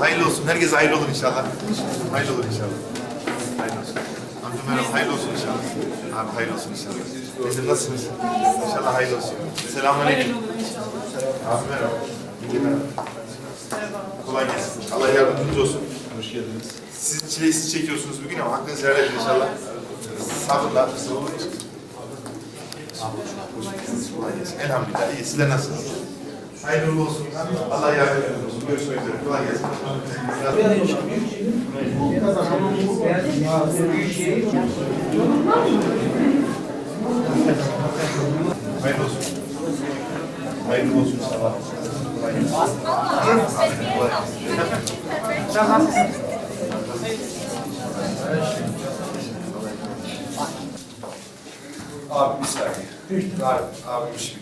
Hayırlı olsun. Herkes hayırlı olur inşallah. Hayırlı olur inşallah. Hayırlı olsun. Amca merhaba. Hayırlı olsun inşallah. Abi hayırlı olsun inşallah. Teyzem nasılsınız? İnşallah hayırlı olsun. Selamünaleyküm. Abi merhaba. İyi merhaba. Kolay gelsin. Allah yardımcınız olsun. Hoş geldiniz. Siz çileyi siz çekiyorsunuz bugün ama hakkınızı helal edin inşallah. Sabırla. Kolay gelsin. Elhamdülillah. İyi. Sizler nasılsınız? Hayırlı olsun. Allah yardımcınız olsun. Görüşmek üzere. Kolay gelsin. Hayırlı olsun. Hayırlı olsun inşallah. Kolay gelsin. Kolay gelsin. Abi bir saniye. Abi, abi bir şey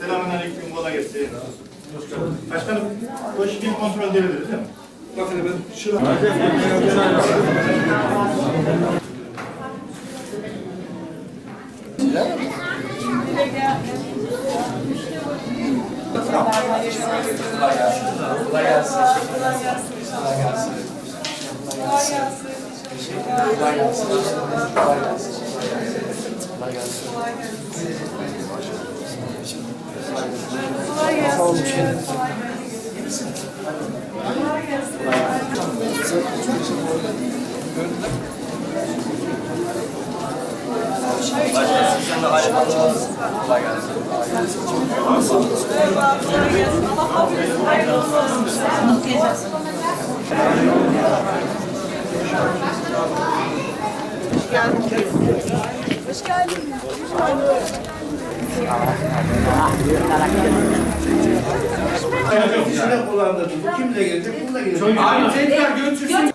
Selamünaleyküm, kolay gelsin. Başkanım, işi bir kontrol edebiliriz değil mi? Bakın efendim, şurada. Kolay gelsin. Kolay gelsin. Kolay gelsin. Kolay gelsin. Kolay gelsin. Kolay gelsin. Kolay gelsin. Kolay gelsin. Kolay gelsin. İkisini kullandırdım. Bu kimle gelecek? Bununla gelecek. Abi tekrar götürsün.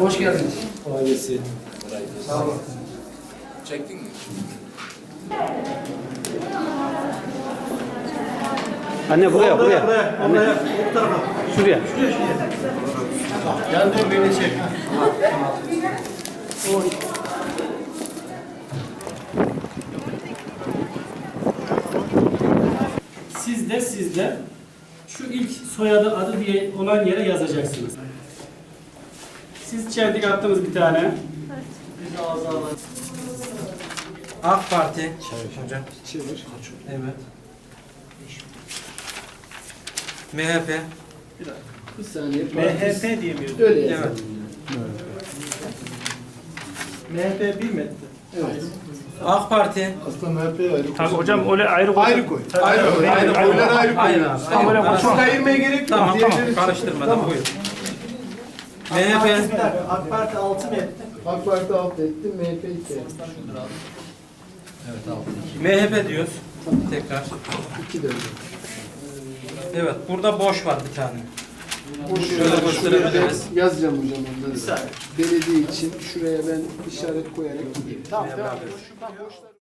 Hoş geldiniz. Kolay gelsin. Sağ olun. Çektin mi? Anne buraya buraya. Anne Oraya, bu tarafa. şuraya. Gel dur beni çek. Siz de siz de şu ilk soyadı adı diye olan yere yazacaksınız. Siz çentik attınız bir tane. AK Parti. Hocam. Evet. MHP. MHP diyemiyoruz. Evet. MHP bir mi? AK Parti. Aslında MHP ayrı. Tabii hocam öyle ayrı koy. Ayrı koy. Ayrı koy. Ayrı koy. Oylar ayrı koy. Aynen abi. Tam öyle Aynen. konuşma. Ayırmaya gerek yok. Tamam tamam. Diğerleri- Karıştırmadan buyur. MHP. AK Parti altı mı etti? AK Parti alt etti, MHP 2 MHP diyoruz. Tekrar. 2 de Evet. Burada boş var bir tane. Şöyle Şuraya gösterebiliriz. ben yazacağım hocam onları. Belediye için şuraya ben işaret koyarak gideyim. Tamam, edelim.